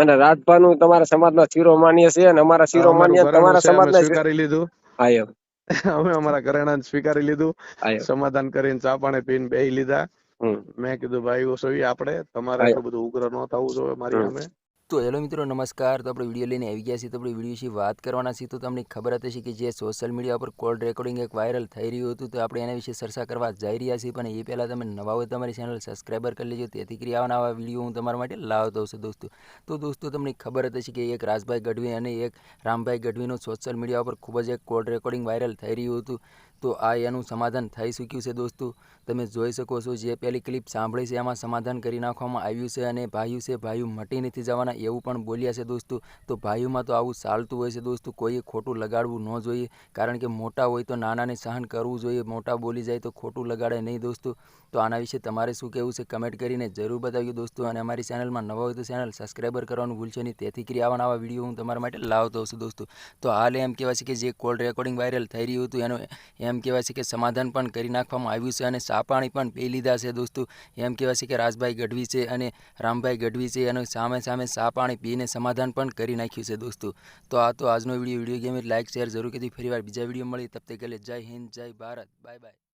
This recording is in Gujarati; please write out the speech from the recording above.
અને રાજભાનુ તમારા સમાજના શીરો માન્ય છે અને અમારા શિરોમાન્ય માન્ય તમારા સમાજના સ્વીકારી લીધું. હા એમ. અમે અમારા ઘરેણાને સ્વીકારી લીધું. સમાધાન કરીને ચા પાણી પીને બેહી લીધા. મેં કીધું ભાઈ સોવી આપણે. તમારે તો એટલું બધું ઉગ્ર ન થવું જોઈએ મારી અમે સામે. તો હેલો મિત્રો, નમસ્કાર. તો આપણે વીડિયો લઈને આવી ગયા છીએ. તો આપણે વીડિયો વિશે વાત કરવાના છીએ. તો તમને ખબર હતી હશે કે જે સોશિયલ મીડિયા પર કોલ રેકોર્ડિંગ એક વાયરલ થઈ રહ્યું હતું, તો આપણે એના વિશે ચર્ચા કરવા જઈ રહ્યા છીએ. પણ એ પહેલાં તમે નવા હોય તમારી ચેનલ સબસ્ક્રાઈબર કરી લેજો. તેથી કરી આવા નવા વીડિયો હું તમારા માટે લાવતો હશે દોસ્તો. તો દોસ્તો, તમને ખબર હતી કે એક રાજભાઈ ગઢવી અને એક રામભાઈ ગઢવીનું સોશિયલ મીડિયા પર ખૂબ જ એક કોલ રેકોર્ડિંગ વાયરલ થઈ રહ્યું હતું. તો આ એનું સમાધાન થઈ ચૂક્યું છે દોસ્તો. તમે જોઈ શકો છો જે પહેલી ક્લિપ સાંભળી છે, એમાં સમાધાન કરી નાખવામાં આવ્યું છે અને ભાઈઓ છે, ભાઈઓ મટી નથી જવાના એવું પણ બોલ્યા છે દોસ્તો. તો ભાઈયુંમાં તો આવું ચાલતું હોય છે દોસ્તો, કોઈએ ખોટું લગાડવું ન જોઈએ, કારણ કે મોટા હોય તો નાનાને સહન કરવું જોઈએ, મોટા બોલી જાય તો ખોટું લગાડે નહીં દોસ્તો. તો આના વિશે તમારે શું કહેવું છે કમેન્ટ કરીને જરૂર બતાવ્યું દોસ્તો અને અમારી ચેનલમાં નવા હોય તો ચેનલ સબસ્ક્રાઈબર કરવાનું ભૂલશો નહીં. તેથી કરી આવા નવા વીડિયો હું તમારા માટે લાવતો હશું દોસ્તો. તો હાલ એમ કહેવાય છે કે જે કોલ રેકોર્ડિંગ વાયરલ થઈ રહ્યું હતું, એનું એમ કહેવાય છે કે સમાધાન પણ કરી નાખવામાં આવ્યું છે અને સાપાણી પણ પી લીધા છે દોસ્તો. એમ કહેવાય છે કે રાજભાઈ ગઢવી છે અને રામભાઈ ગઢવી છે અને સામે સામે સા પાણી પીને સમાધાન પણ કરી નાખ્યું છે દોસ્તો. તો આ તો આજનો video video game like share જરૂર કરી ફરીવાર બીજા વીડિયો મળી તબ તક કે જય હિન્દ, જય ભારત. Bye bye.